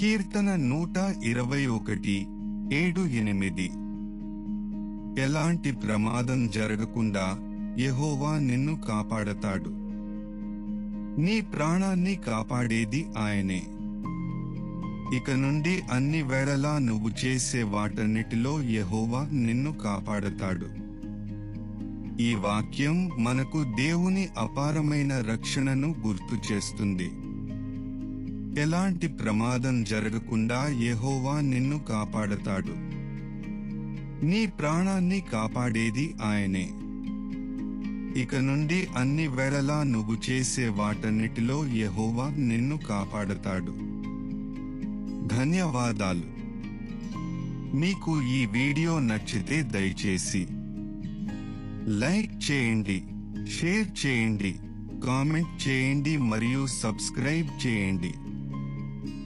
కీర్తన నూట ఇరవై ఒకటి ఏడు ఎనిమిది. ఎలాంటి ప్రమాదం జరగకుండా యహోవా నిన్ను కాపాడతాడు. నీ ప్రాణాన్ని కాపాడేది ఆయనే. ఇక నుండి అన్ని వేళలా నువ్వు చేసే వాటన్నిటిలో యహోవా నిన్ను కాపాడతాడు. ఈ వాక్యం మనకు దేవుని అపారమైన రక్షణను గుర్తు చేస్తుంది. ఎలాంటి ప్రమాదం జరగకుండా యెహోవా నిన్ను కాపాడతాడు. నీ ప్రాణాన్ని కాపాడేది ఆయనే. ఇక నుండి అన్ని వేళలా నువ్వు చేసే వాటన్నిటిలో యెహోవా నిన్ను కాపాడతాడు. ధన్యవాదాలు. మీకు ఈ వీడియో నచ్చితే దయచేసి లైక్ చేయండి షేర్ చేయండి కామెంట్ చేయండి మరియు సబ్స్క్రైబ్ చేయండి.